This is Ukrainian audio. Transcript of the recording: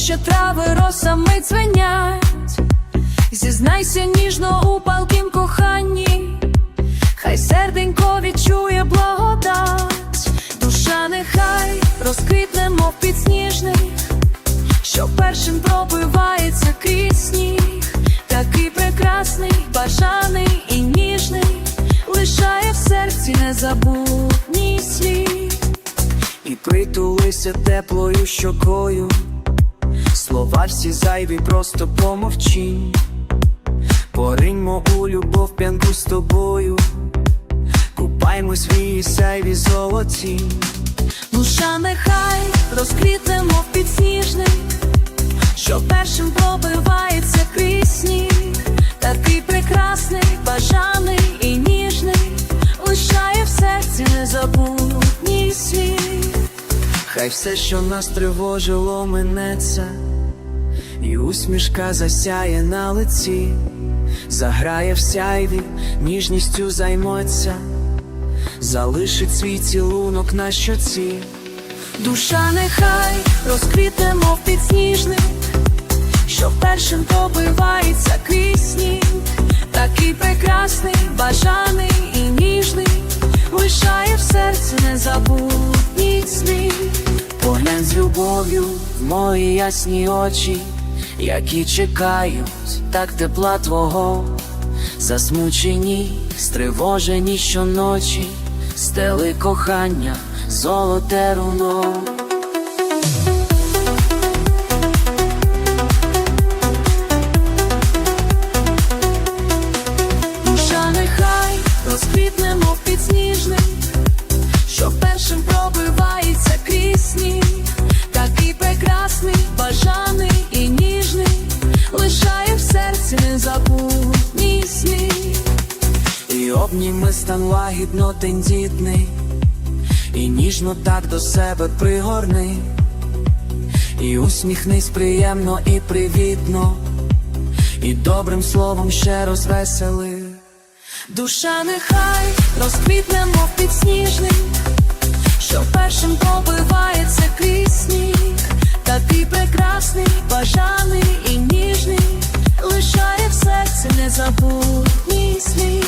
ще трави росами дзвенять, зізнайся ніжно у палкім коханні, хай серденько відчує благодать, душа нехай розквітне, мов підсніжник, що першим пробивається крізь сніг, такий прекрасний, бажаний і ніжний, лишає в серці незабутній слід. І притулися теплою щокою, слова всі зайві, просто помовчи. Пориньмо у любов п'янку з тобою, купаймось в її сяйві золоті. Душа нехай розквітне, мов підсніжник, що першим пробивається крізь сніг, такий прекрасний, бажаний і ніжний, лишає в серці незабутній слід. Хай все, що нас тривожило, минеться, і усмішка засяє на лиці, заграє в сяйві, ніжністю займеться, залишить свій цілунок на щоці. Душа нехай розквітне, мов підсніжник, що першим пробивається крізь сніг, такий прекрасний, бажаний і ніжний, лишає в серці незабутній слід. Поглянь з любов'ю в мої ясні очі, які чекають так тепла твого, засмучені, стривожені щоночі, стели кохання, золоте руно. Душа нехай розквітне, обніми стан лагідно тендітний, і ніжно так до себе пригорни, і усміхнись приємно і привітно, і добрим словом ще розвесели. Душа нехай розквітне, мов підсніжний, що першим побивається крізь сніг ти прекрасний, бажаний і ніжний, лишає в серці незабутній слід.